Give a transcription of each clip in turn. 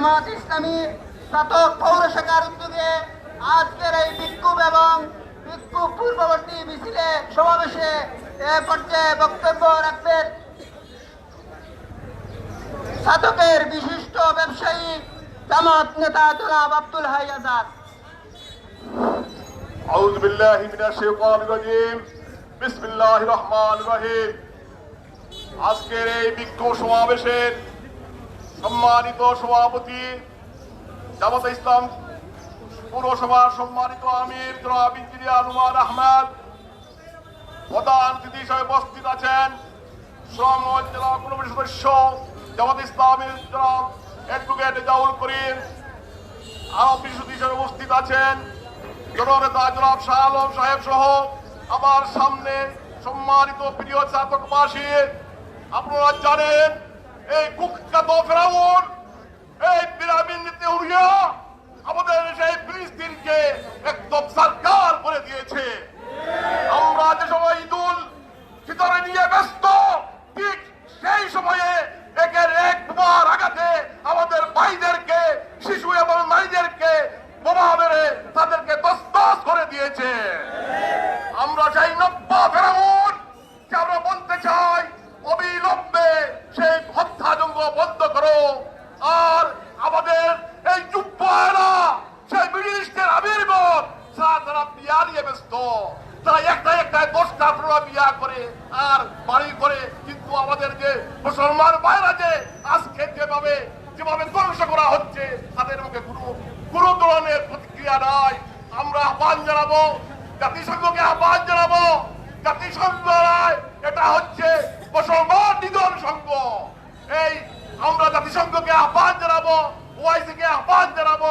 জামাত ইসলামী স্নাতক পৌর শাখার উদ্যোগে আজকের এই বিক্ষোভ এবং বিক্ষোভ পূর্ববর্তী মিছিলে সমাবেশে এ পর্যায়ে বক্তব্য রাখবেন স্নাতকের বিশিষ্ট ব্যবসায়ী জামাত নেতা জনাব আব্দুল হাই আজাদ أعوذ بالله من الشيطان الرجيم بسم الله الرحمن الرحيم আজকের এই বিক্ষোভ সমাবেশের সম্মানিত সভাপতি, জামাত ইসলাম পৌরসভার সম্মানিত আমির জনাব ইঞ্জিনিয়ার আহমেদ, প্রধান অতিথি হিসেবে উপস্থিত আছেন শ্রম জেলা কমিটির সদস্য জামাত ইসলামের জনাব অ্যাডভোকেট জাউল করিম আরও অতিথি হিসেবে উপস্থিত আছেন জননেতা জনাব শাহ আলম সাহেব সহ আমার সামনে সম্মানিত প্রিয় চাতকবাসী আপনারা জানেন এই কুখ্যাত ফেরাউন, এই পিরামিড নেতাউরিয়া আমাদের সেই ফিলিস্তিনকে একদম সরকার করে দিয়েছে। আমরা যে সময় ঈদুল ফিতরে নিয়ে ব্যস্ত, ঠিক সেই সময়ে একের এক বোমার আঘাতে আমাদের ভাইদেরকে শিশু এবং নারীদেরকে বোমা মেরে তাদেরকে তস্তস করে দিয়েছে আমরা চাই নব্য ফেরাউন যে আমরা বলতে চাই অবিলম্বে সেই হত্যাযজ্ঞ বন্ধ করো আর আমাদের এই যুব্বরা সেই মিডিলিস্টের আবির্ভাব সারা তারা বিয়া নিয়ে ব্যস্ত তারা একটা একটা দশটা পনেরো বিয়া করে আর বাড়ি করে কিন্তু আমাদের যে মুসলমান ভাইরা যে আজকে যেভাবে যেভাবে ধ্বংস করা হচ্ছে তাদের মুখে কোনো কোনো ধরনের প্রতিক্রিয়া নাই আমরা আহ্বান জানাব জাতিসংঘকে আহ্বান জানাব জাতিসংঘ নয়, এটা হচ্ছে মুসলমান নিধন সংঘ এই আমরা জাতিসংঘকে আহ্বান জানাব ওআইসি কে আহ্বান জানাব,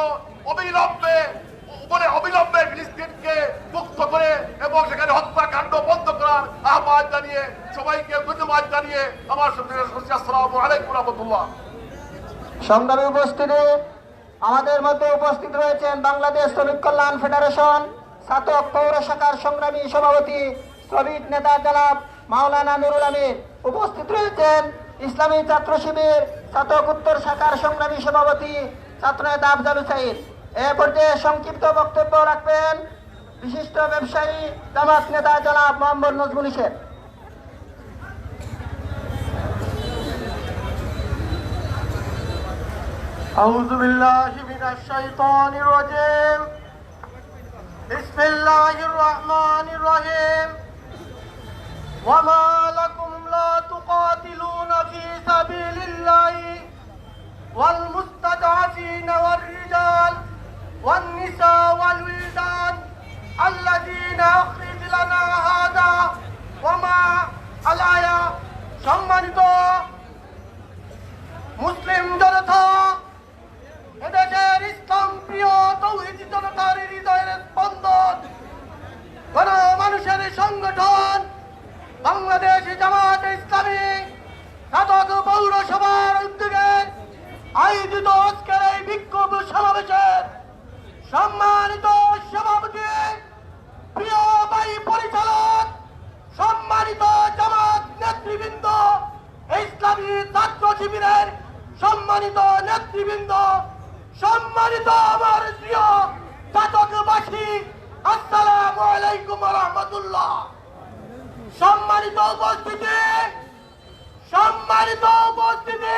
অবিলম্বে উপরে অবিলম্বে ফিলিস্তিনকে মুক্ত করে এবং সেখানে হত্যাকাণ্ড বন্ধ করার আহ্বান জানিয়ে, সবাইকে ধন্যবাদ জানিয়ে আমার সঙ্গে আসসালামু আলাইকুম রহমতুল্লাহ। সংগ্রামী উপস্থিতি, আমাদের মধ্যে উপস্থিত রয়েছেন বাংলাদেশ শ্রমিক কল্যাণ ফেডারেশন, স্নাতক পৌর শাখার সংগ্রামী সভাপতি, শ্রমিক নেতা জনাব মাওলানা নুরুল আমিন। উপস্থিত রয়েছেন ইসলামী ছাত্র শিবির স্নাতক উত্তর শাখার সংগ্রামী সভাপতি ছাত্র নেতা আফজাল হুসাইন এ পর্যায়ে সংক্ষিপ্ত বক্তব্য রাখবেন বিশিষ্ট ব্যবসায়ী জামাত নেতা জনাব মোহাম্মদ নজরুল ইসেন أعوذ بالله من الشيطان الرجيم بسم الله الرحمن الرحيم وما لكم لا تقاتلون في سبيل الله والمستضعفين والرجال والنساء والولدان الذين أخرج لنا هذا وما الآية সম্মানিত মুসলিম জনতা এদেশের ইসলাম প্রিয় তৌহিদি জনতার হৃদয়ের স্পন্দন কোন মানুষের সংগঠন বাংলাদেশ জামাত ইসলামী স্নাতক পৌরসভার উদ্যোগে আয়োজিত আজকের এই বিক্ষোভ সমাবেশের সম্মানিত সভাপতি, প্রিয় বাড়ি পরিচালক, সম্মানিত জামাত নেতৃবৃন্দ, ইসলামী ছাত্র শিবিরের সম্মানিত নেতৃবৃন্দ, সম্মানিত আমার প্রিয় চাতকবাসী আসসালামু আলাইকুম রহমতুল্লাহ। সম্মানিত উপস্থিতি সম্মানিত উপস্থিতি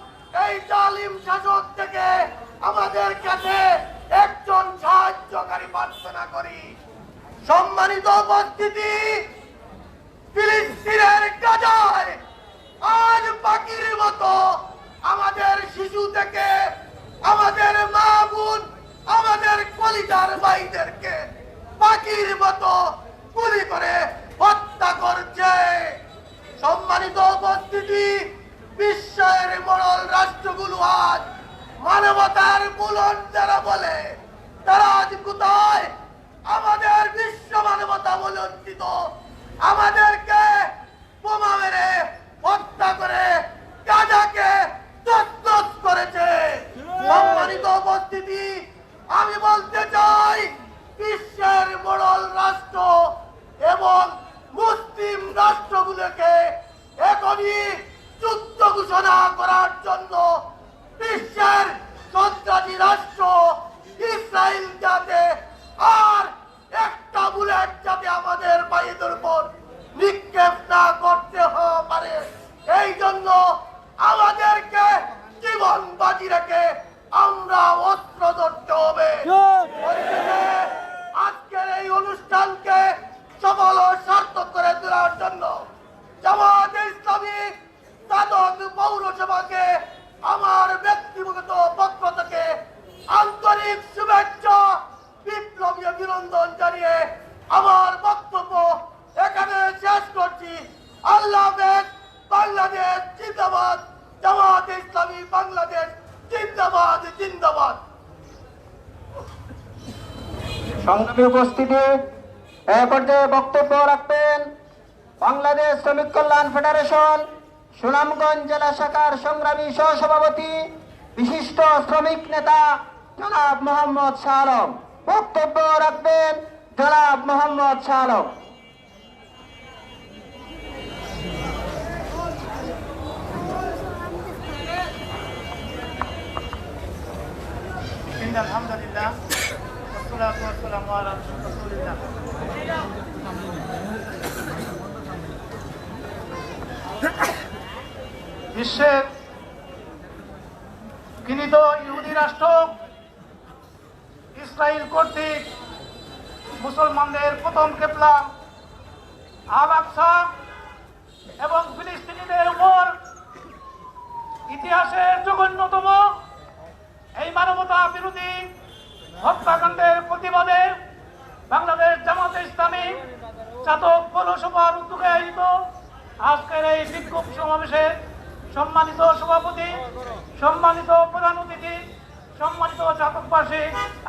এই জালিম শাসক থেকে আমাদের কাছে একজন সাহায্যকারী প্রার্থনা করি। সম্মানিত উপস্থিতি, ফিলিস্তিনের গাজায় আজ পাখির মতো আমাদের শিশু থেকে আমাদের মা বোন, আমাদের কলিজার ভাইদেরকে পাখির মতো গুলি করে হত্যা করছে। সম্মানিত উপস্থিতি বিশ্বের মোড়ল রাষ্ট্রগুলো আজ মানবতার বুলন যারা বলে, তারা আজ কোথায়? আমাদের বিশ্ব মানবতা বলে অর্জিত আমাদেরকে বোমা মেরে হত্যা করে গাজাকে করেছে। সম্মানিত উপস্থিতি, আমি বলতে চাই, বিশ্বের মোড়ল রাষ্ট্র এবং মুসলিম রাষ্ট্রগুলোকে এখনই যুদ্ধ ঘোষণা করার জন্য বিশ্বের সন্ত্রাসী রাষ্ট্র ইসরায়েল যাতে আর একটা বুলেট যাতে আমাদের বায়ুদের উপর নিক্ষেপ না করতে পারে। এই জন্য আমাদেরকে জীবন বাজি রেখে আমরা অস্ত্র ধরতে হবে আজকের এই অনুষ্ঠানকে সফল ও সার্থক করে তোলার জন্য জামাত ইসলামী সাধক পৌরসভাকে আমার ব্যক্তিগত পক্ষ থেকে আন্তরিক শুভেচ্ছা বিপ্লবী অভিনন্দন জানিয়ে আমার বক্তব্য এখানে শেষ করছি আল্লাহ হাফেজ বাংলাদেশ জিন্দাবাদ জামাত ইসলামী বাংলাদেশ জিন্দাবাদ জিন্দাবাদ সংগ্রামী উপস্থিতি এ পর্যায়ে বক্তব্য রাখবেন বাংলাদেশ শ্রমিক কল্যাণ ফেডারেশন সুনামগঞ্জ জেলা শাখার সংগ্রামী সহসভাপতি বিশিষ্ট শ্রমিক নেতা জনাব মোহাম্মদ শাহ আলম বক্তব্য রাখবেন জনাব মোহাম্মদ শাহ আলম إن الحمد لله বিশ্বের গৃহীত ইহুদি রাষ্ট্র ইসরায়েল কর্তৃক মুসলমানদের প্রথম কেপলা আল আকসা এবং ফিলিস্তিনিদের উপর ইতিহাসের জঘন্যতম এই মানবতা বিরোধী হত্যাকাণ্ডের প্রতিবাদে বাংলাদেশ জামাতে ইসলামী চাতক পৌরসভার উদ্যোগে আয়োজিত আজকের এই বিক্ষোভ সমাবেশে সম্মানিত সভাপতি, সম্মানিত প্রধান অতিথি, সম্মানিত চাতকবাসী,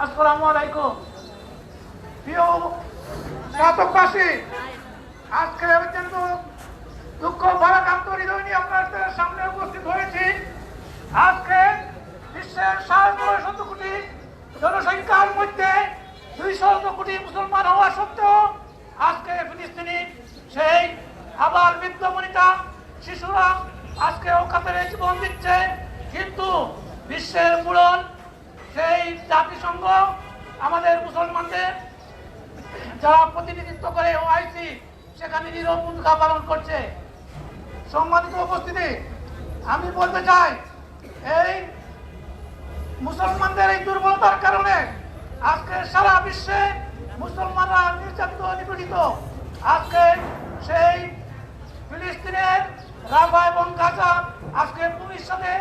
আসসালামু আলাইকুম। প্রিয় চাতকবাসী আজকে অত্যন্ত দুঃখ সামনে উপস্থিত হয়েছি। আজকে বিশ্বের সাড়ে নয়শত কোটি জনসংখ্যার মধ্যে দুইশত কোটি মুসলমান হওয়া সত্ত্বেও আজকে ফিলিস্তিনি সেই আবার বৃদ্ধমণিতা শিশুরা আজকে অকাতরে জীবন দিচ্ছে। কিন্তু বিশ্বের মূলন সেই জাতিসংঘ আমাদের মুসলমানদের যারা প্রতিনিধিত্ব করে ওআইসি সেখানে নীরব ভূমিকা পালন করছে। সম্মানিত উপস্থিতি, আমি বলতে চাই, এই মুসলমানদের এই দুর্বলতার কারণে আজকে সারা বিশ্বে মুসলমানরা নির্যাতিত, নিপীড়িত। আজকে সেই ফিলিস্তিনের রাফা এবং গাজা আজকে পুলিশ সাথে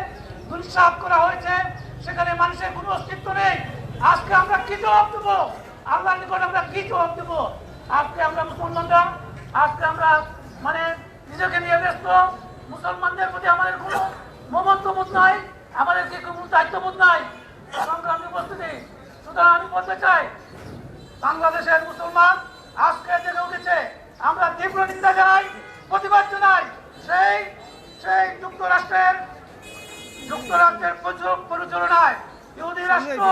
দুঃসাপ করা হয়েছে, সেখানে মানুষের কোনো অস্তিত্ব নেই। আজকে আমরা কি জবাব দেবো? আল্লাহর নিকট আমরা কি জবাব দেবো? আজকে আমরা মুসলমানরা, আজকে আমরা মানে নিজেকে নিয়ে ব্যস্ত। মুসলমানদের প্রতি আমাদের কোনো মমত্ববোধ নাই। আমাদের কি কোনো দায়িত্ববোধ নাই। সংগ্রামী উপস্থিতি সুতরাং আমি বলতে চাই বাংলাদেশের মুসলমান আজকে জেগে উঠেছে। আমরা তীব্র নিন্দা জানাই প্রতিবাদ জানাই। সেই সেই যুক্তরাষ্ট্রের যুক্তরাষ্ট্রের প্ররোচনায় ইহুদি রাষ্ট্র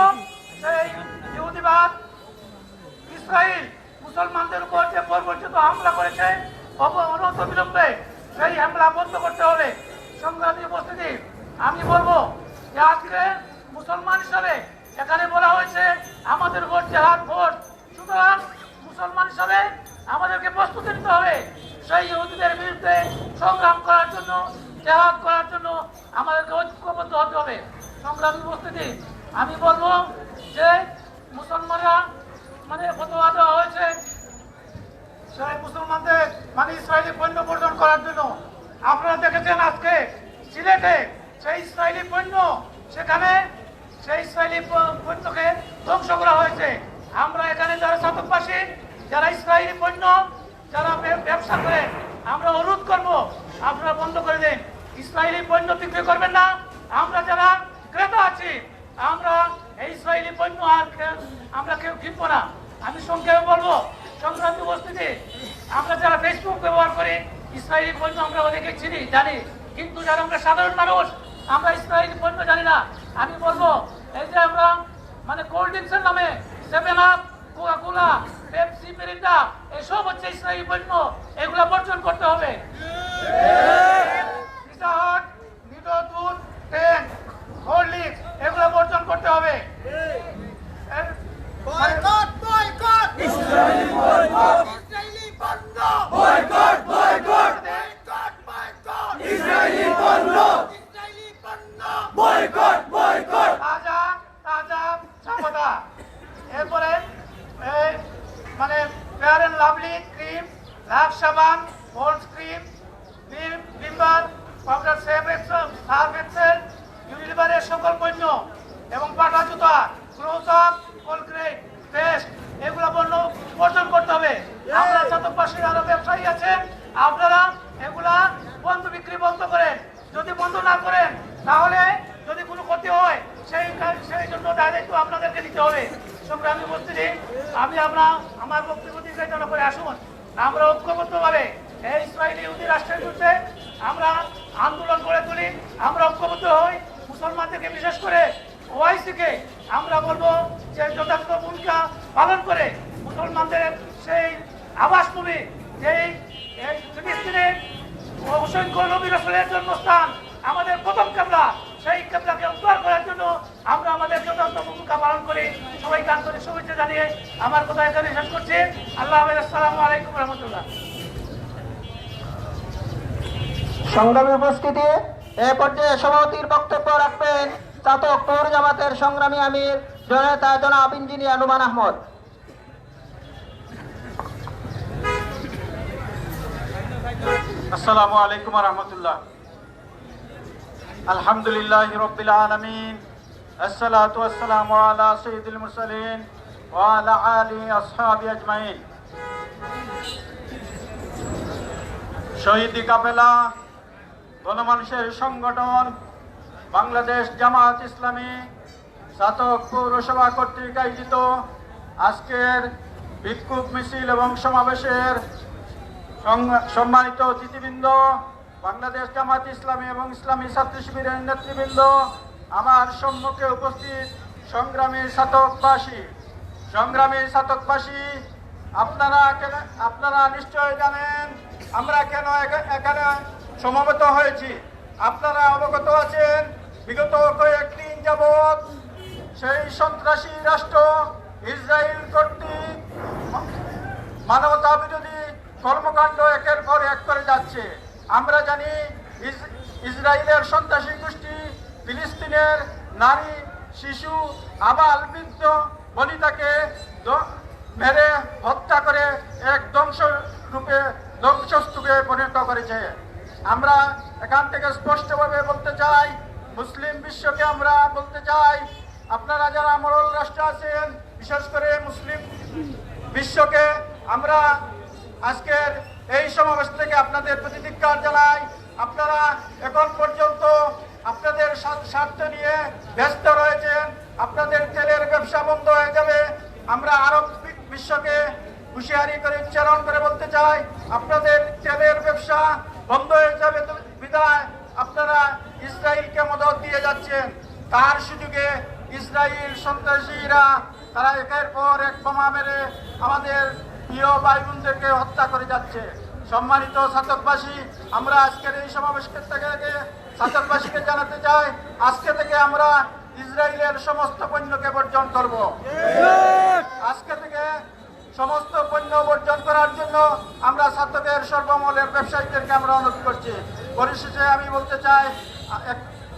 সেই ইহুদিবাদ ইসরায়েল মুসলমানদের উপর যে পরিবর্তিত হামলা করেছে অনন্ত বিলম্বে সেই হামলা বন্ধ করতে হবে সংগ্রামী উপস্থিতি আমি বলব যে আজকে মুসলমান হিসাবে এখানে বলা হয়েছে আমাদের ভোট জেহাদ ভোট। সুতরাং মুসলমান হিসাবে আমাদেরকে প্রস্তুতি নিতে হবে সেই ইহুদিদের বিরুদ্ধে সংগ্রাম করার জন্য, জেহাদ করার জন্য আমাদেরকে ঐক্যবদ্ধ হতে হবে। সংগ্রামী উপস্থিতি, আমি বলব যে মুসলমানরা মানে ফতোয়া দেওয়া হয়েছে সেই মুসলমানদের মানে ইসরায়েলি পণ্য বর্জন করার জন্য। আপনারা দেখেছেন আজকে সিলেটে সেই ইসরায়েলি পণ্য সেখানে সেই ইসরায়েলি পণ্যকে ধ্বংস করা হয়েছে। আমরা এখানে যারা শতকবাসী যারা ইসরায়েলি পণ্য, যারা ব্যবসা করে, আমরা অনুরোধ করব, আপনারা বন্ধ করে দিন। ইসরায়েলি পণ্য বিক্রি করবেন না। আমরা যারা ক্রেতা আছি, আমরা এই ইসরায়েলি পণ্য আর আমরা কেউ কিনবো না। আমি সংক্ষেপে বলব, সংক্রান্তি উপস্থিতি। আমরা যারা ফেসবুক ব্যবহার করি ইসরায়েলি পণ্য আমরা অনেকে চিনি, জানি। কিন্তু যারা আমরা সাধারণ মানুষ আমরা ইসরায়েলি পণ্য জানি না। আমি বলব এই যে আমরা মানে কোল্ড ড্রিঙ্কসের নামে seven up Coca Cola Pepsi Mirinda এসব হচ্ছে ইসরায়েলি পণ্য এগুলা বর্জন করতে হবে। দুধ হরলিক্স এগুলো বর্জন করতে হবে। Boycott boycott Israeli boycott Israeli পণ্য boycott boycott boycott boycott Israeli পণ্য ইসরায়েলি পণ্য বয়কট বয়কট তাজা তাজা চাপাতা এরপরে এই মানে ফেয়ার অ্যান্ড লাভলি ক্রিম লাভ সাবান Pond's cream Vim Vim bar powder save Excel Surf Excel ইউনিলিভারের সকল পণ্য এবং পাটা জুতা ক্লোজ আপ কোলক্রেট পেস্ট এগুলো পণ্য বর্জন করতে হবে আমরা চাতকবাসীর আরও ব্যবসায়ী আছেন আপনারা এগুলা বন্ধ বিক্রি বন্ধ করেন যদি বন্ধ না করেন তাহলে যদি কোনো ক্ষতি হয় সেই কাজ- সেই জন্য দায় দায়িত্ব আপনাদেরকে নিতে হবে। সংগ্রামী উপস্থিতি আমি আমরা, আমার বক্তব্য দীর্ঘায়িত করে আসুন। আমরা ঐক্যবদ্ধভাবে এই ইসরায়েলি ইহুদি রাষ্ট্রের বিরুদ্ধে আমরা আন্দোলন গড়ে তুলি, আমরা ঐক্যবদ্ধ হই। মুসলমানদেরকে বিশেষ করে ওআইসিকে আমরা বলব যে যথাযথ ভূমিকা পালন করে মুসলমানদের সেই আবাসভূমি, যেই ফিলিস্তিনের অসংখ্য নবী রসুলের জন্মস্থান, আমাদের প্রথম কেবলা, সেই কেবলাকে উদ্ধার করার জন্য আমরা আমাদের যথাযথ ভূমিকা পালন করি সবাইকে আন্তরিক শুভেচ্ছা জানিয়ে আমার কথা এখানে শেষ করছি। আল্লাহ হাফেজ আসসালামু আলাইকুম রহমতুল্লাহ। সংগ্রামী উপস্থিতি এ পর্যায়ে সভাপতির বক্তব্য রাখবেন চাতক পৌর জামাতের সংগ্রামী আমির জনতা জনাব ইঞ্জিনিয়ার নুমান আহমদ। আসসালামু আলাইকুম রহমতুল্লাহ। আলহামদুলিল্লাহ রবিল আলমিন। আসসালামু আলা সৈয়দুল মুরসালিন ওয়া আলা আলি আসহাবি আজমাইন। শহীদি কাফেলা, গণমানুষের সংগঠন, বাংলাদেশ জামাত ইসলামী, স্নাতক পৌরসভা কর্তৃক আয়োজিত আজকের বিক্ষোভ মিছিল এবং সমাবেশের সম্মানিত অতিথিবৃন্দ, বাংলাদেশ জামাত ইসলামী এবং ইসলামী ছাত্র শিবিরের নেতৃবৃন্দ আমার সম্মুখে উপস্থিত সংগ্রামী ছাতকবাসী সংগ্রামী ছাতকবাসী আপনারা আপনারা নিশ্চয় জানেন আমরা কেন এখা- এখানে সমবেত হয়েছি। আপনারা অবগত আছেন, বিগত কয়েকদিন যাবৎ সেই সন্ত্রাসী রাষ্ট্র ইসরায়েল কর্তৃক মানবতা বিরোধী কর্মকাণ্ড একের পর এক করে যাচ্ছে। আমরা জানি ইস- ইসরায়েলের সন্ত্রাসী গোষ্ঠী ফিলিস্তিনের নারী, শিশু, আবাল, বৃদ্ধ বনিতাকে মেরে হত্যা করে এক ধ্বংস রূপে ধ্বংসস্তূপে পরিণত করেছে। আমরা এখান থেকে স্পষ্টভাবে বলতে চাই, মুসলিম বিশ্বকে আমরা বলতে চাই, আপনারা যারা মরল রাষ্ট্র আছেন, বিশেষ করে মুসলিম বিশ্বকে আমরা আজকের এই সমাবেশ থেকে আপনাদের প্রতি ধিক্কার জানাই। আপনারা এখন পর্যন্ত আপনাদের স্বার্থ নিয়ে ব্যস্ত রয়েছেন। আপনাদের তেলের ব্যবসা বন্ধ হয়ে যাবে। আমরা আরব বিশ্বকে হুঁশিয়ারি করে উচ্চারণ করে বলতে চাই, আপনাদের তেলের ব্যবসা বন্ধ হয়ে যাবে বিদায়। আপনারা ইসরায়েলকে মদত দিয়ে যাচ্ছেন। তার সুযোগে ইসরায়েল সন্ত্রাসীরা, তারা একের পর এক বোমা মেরে আমাদের প্রিয় ভাই বোনদেরকে হত্যা করে যাচ্ছে। সম্মানিত ছাতকবাসী আমরা আজকের এই সমাবেশ ছাতকবাসীকে জানাতে চাই, আজকে থেকে আমরা ইসরায়েলের সমস্ত পণ্যকে বর্জন করব। আজকে থেকে সমস্ত পণ্য বর্জন করার জন্য আমরা ছাত্রদের সর্বমলের ব্যবসায়ীদেরকে আমরা অনুরোধ করছি। পরিশেষে আমি বলতে চাই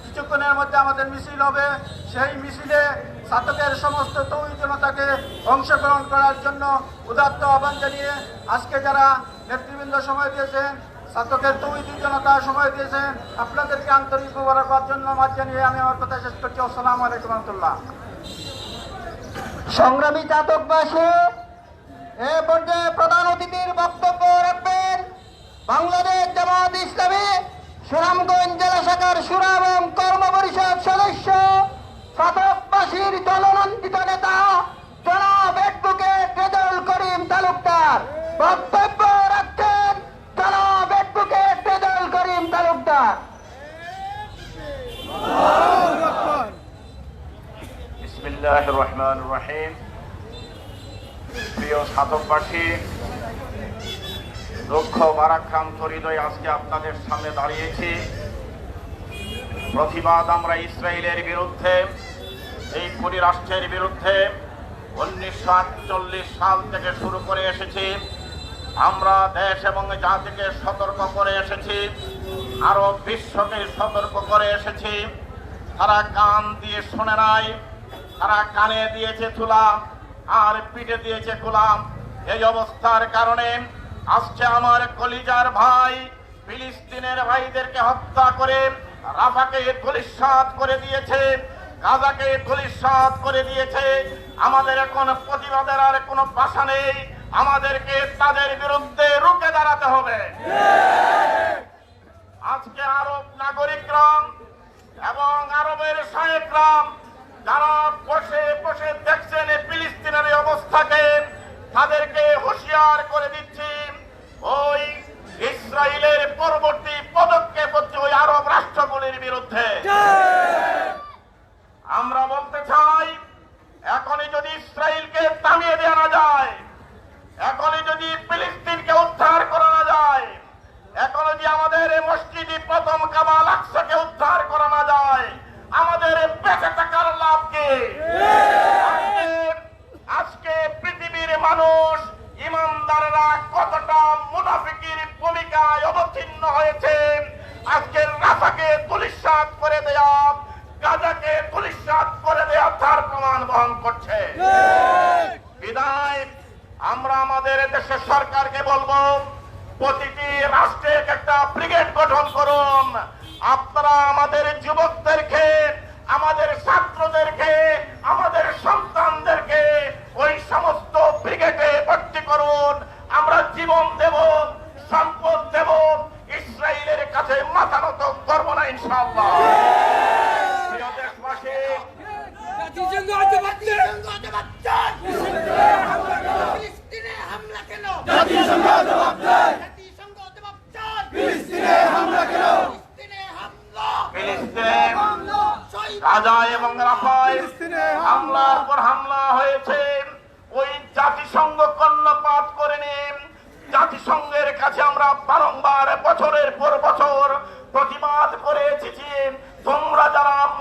কিছুক্ষণের মধ্যে আমাদের মিছিল হবে। সেই মিছিলে ছাত্রদের সমস্ত তৌহি জনতাকে অংশগ্রহণ করার জন্য উদাত্ত আহ্বান জানিয়ে আজকে যারা নেতৃবৃন্দ সময় দিয়েছেন ছাত্রদের তৌহিদি জনতা সময় দিয়েছেন। আপনাদেরকে আন্তরিক মোবারকবাদ জন্য মাঝ জানিয়ে আমি আমার কথা শেষ করছি। আসসালামু আলাইকুম রহমতুল্লাহ। সংগ্রামী চাতকবাসী এ পর্যায়ে প্রধান অতিথির বক্তব্য রাখবেন বাংলাদেশ জামাত ইসলামী সুনাম সুনামগঞ্জ জেলা শাখার সুরা এবং কর্ম পরিষদ সদস্য চাতকবাসীর জননন্দিত নেতা, জনাব অ্যাডভোকেট রেজাউল করিম তালুকদার। বক্তব্য রাখছেন তালুকদার বিসমিল্লাহ রহমান রহিম প্রিয় সাধকবাসী, দুঃখ বারাক্রান্ত হৃদয় আজকে আপনাদের সামনে দাঁড়িয়েছি। প্রতিবাদ আমরা ইসরায়েলের বিরুদ্ধে, এই কুড়ি রাষ্ট্রের বিরুদ্ধে উনিশশো আটচল্লিশ সাল থেকে শুরু করে এসেছি। আমরা দেশ এবং জাতিকে সতর্ক করে এসেছি। আরও বিশ্বকে সতর্ক করে এসেছি। তারা কান দিয়ে শোনে নাই, তারা কানে দিয়েছে তুলা আর পিঠে দিয়েছে গোলাম। এই অবস্থার কারণে আজকে আমার কলিজার ভাই, ফিলিস্তিনের ভাইদেরকে হত্যা করে রাফাকে ধূলিসাৎ করে দিয়েছে, গাজাকে ধূলিসাৎ করে দিয়েছে। আমাদের এখন প্রতিবাদের আর কোনো ভাষা নেই। আমাদেরকে তাদের বিরুদ্ধে রুখে দাঁড়াতে হবে। আজকে আরব নাগরিকরাম এবং আরবের শায়েকরাম যারা বসে বসে দেখছেন ফিলিস্তিনের অবস্থাকে, তাদেরকে হুঁশিয়ার করে দিচ্ছি, ওই ইসরায়েলের পরবর্তী পদক্ষেপ হচ্ছে ওই আরব রাষ্ট্রগুলির বিরুদ্ধে। আমরা বলতে চাই, এখনই যদি ইসরায়েলকে থামিয়ে দেওয়া যায় এখনই যদি ফিলিস্তিনকে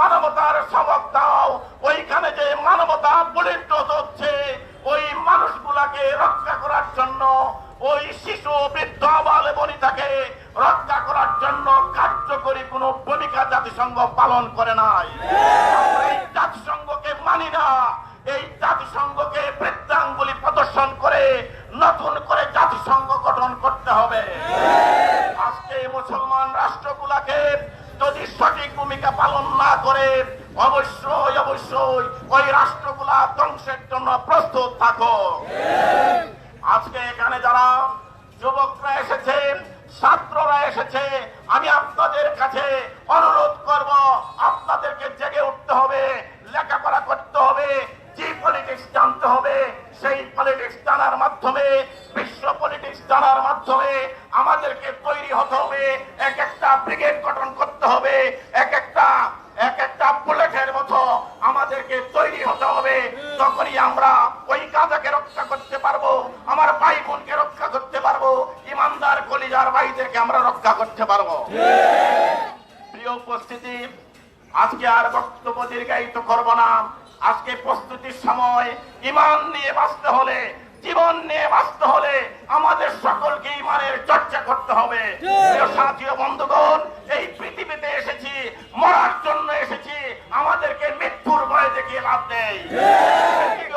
মানবতার সবক দাও। ওইখানে যে মানবতা বুলেট হচ্ছে, ওই মানুষগুলাকে রক্ষা করার জন্য ওই শিশু, বৃদ্ধ আবাল বনিতাকে রক্ষা করার জন্য কার্যকরী কোনো ভূমিকা জাতিসংঘ পালন করে নাই। এই জাতিসংঘকে মানি না। এই জাতিসংঘকে বৃত্তাঙ্গুলি প্রদর্শন করে, নতুন করে জাতিসংঘ গঠন করতে হবে। ভূমিকা পালন না করে অবশ্যই অবশ্যই ওই রাষ্ট্রগুলা ধ্বংসের জন্য প্রস্তুত থাকো। আজকে এখানে যারা যুবকরা এসেছে, ছাত্ররা এসেছে, আমি আপনাদের কাছে অনুরোধ করব, আপনাদেরকে জেগে উঠতে হবে, লেখাপড়া করতে হবে, যে পলিটিক্স জানতে হবে, সেই পলিটিক্স জানার মাধ্যমে, বিশ্ব পলিটিক্স জানার মাধ্যমে আমাদেরকে তৈরি হতে হবে, এক একটা ব্রিগেড গঠন করতে হবে, এক একটা বুলেটের মতো আমাদেরকে তৈরি হতে হবে তখনই আমরা ওই গাজাকে রক্ষা করতে পারব, আমার ভাই বোনকে রক্ষা করতে পারব, ইমানদার কলিজার ভাইদেরকে আমরা রক্ষা করতে পারব। প্রিয় উপস্থিতি, আজকে আর বক্তব্য দীর্ঘায়িত করব না। আজকে প্রস্তুতির সময় ইমান নিয়ে বাঁচতে হলে জীবন নিয়ে বাঁচতে হলে আমাদের সকলকে ইমানের চর্চা করতে হবে। প্রিয় সাথী ও বন্ধুগণ এই পৃথিবীতে এসেছি মরার জন্য এসেছি আমাদেরকে মৃত্যুর ভয় দেখিয়ে লাভ নেই।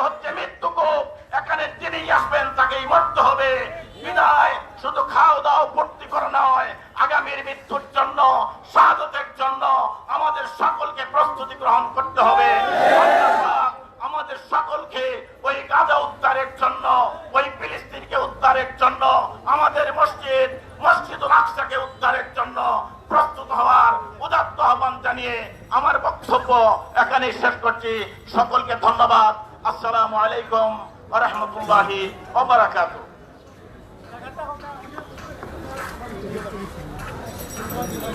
হচ্ছে মৃত্যু কোপ। এখানে যিনি আসবেন তাকেই মরতে হবে। বিদায় শুধু খাও দাও ভর্তি করে নয় আগামীর মৃত্যুর জন্য শাহাদতের জন্য আমাদের সকলকে প্রস্তুতি গ্রহণ করতে হবে। আমাদের সকলকে ওই গাজা উদ্ধারের জন্য, ওই ফিলিস্তিনকে উদ্ধারের জন্য, আমাদের মসজিদ মসজিদ আকসাকে উদ্ধারের জন্য প্রস্তুত হওয়ার উদাত্ত আহ্বান জানিয়ে আমার বক্তব্য এখানেই শেষ করছি। সকলকে ধন্যবাদ। আসসালামু আলাইকুম রহমতুল্লাহি ওবরাকাত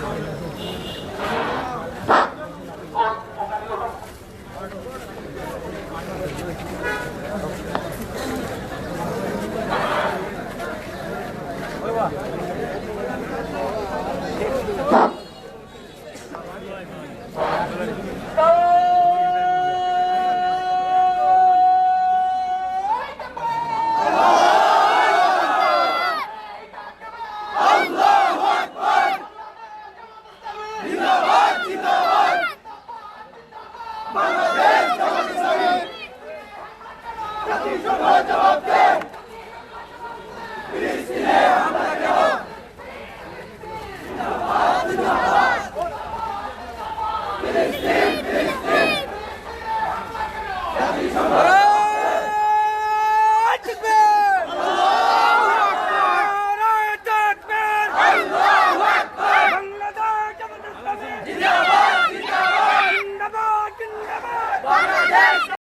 Thank